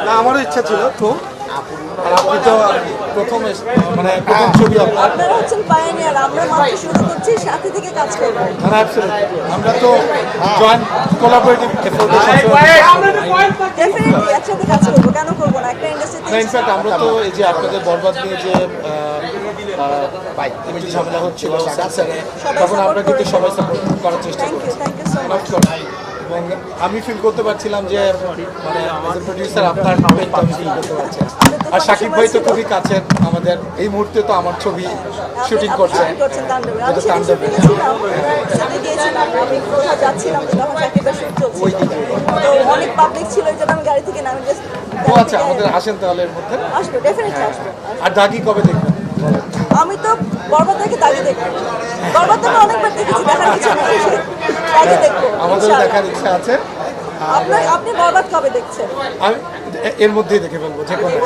না আমারও ইচ্ছা ছিল তো আপনি তো প্রথম মানে প্রথম ছবি আপনার। আপনারা হচ্ছেন পায়োনিয়ার আমরা মাত্র শুরু করছি সাথে থেকে কাজ করব মানে আমরা তো জয়েন্ট কোলাবোরেটিভ এফোর্টে কাজ কেন না একটা ইন্ডাস্ট্রিতে ইনফ্যাক্ট আমরা তো এই যে আপনাদের বরবাদ নিয়ে যে ঝামেলা হচ্ছিল তখন আমরা কিন্তু সবাই সাপোর্ট করার চেষ্টা এবং আমি ফিল করতে পারছিলাম যে মানে প্রডিউসার আপনার পেনটা আমি ফিল করতে পারছি। আর শাকিব ভাই তো খুবই কাছের আমাদের এই মুহূর্তে তো আমার ছবি শুটিং করছে। তাণ্ডবে। পাবলিক জন্য আমি গাড়ি থেকে নামে জাস্ট ও আচ্ছা আমাদের আসেন তাহলে এর মধ্যে? আসব ডেফিনেটলি আসব। আর দাগি কবে দেখবেন? আমি তো বরবাদ থেকে দাগি দেখব। বরবাদ থেকে অনেকবার দেখেছি দেখার কিছু নেই। দাগি দেখব আমাদের দেখার ইচ্ছা আছে। আপনি আপনি বরবাদ কবে দেখছেন? আমি এর মধ্যেই দেখে ফেলব যে কোনো।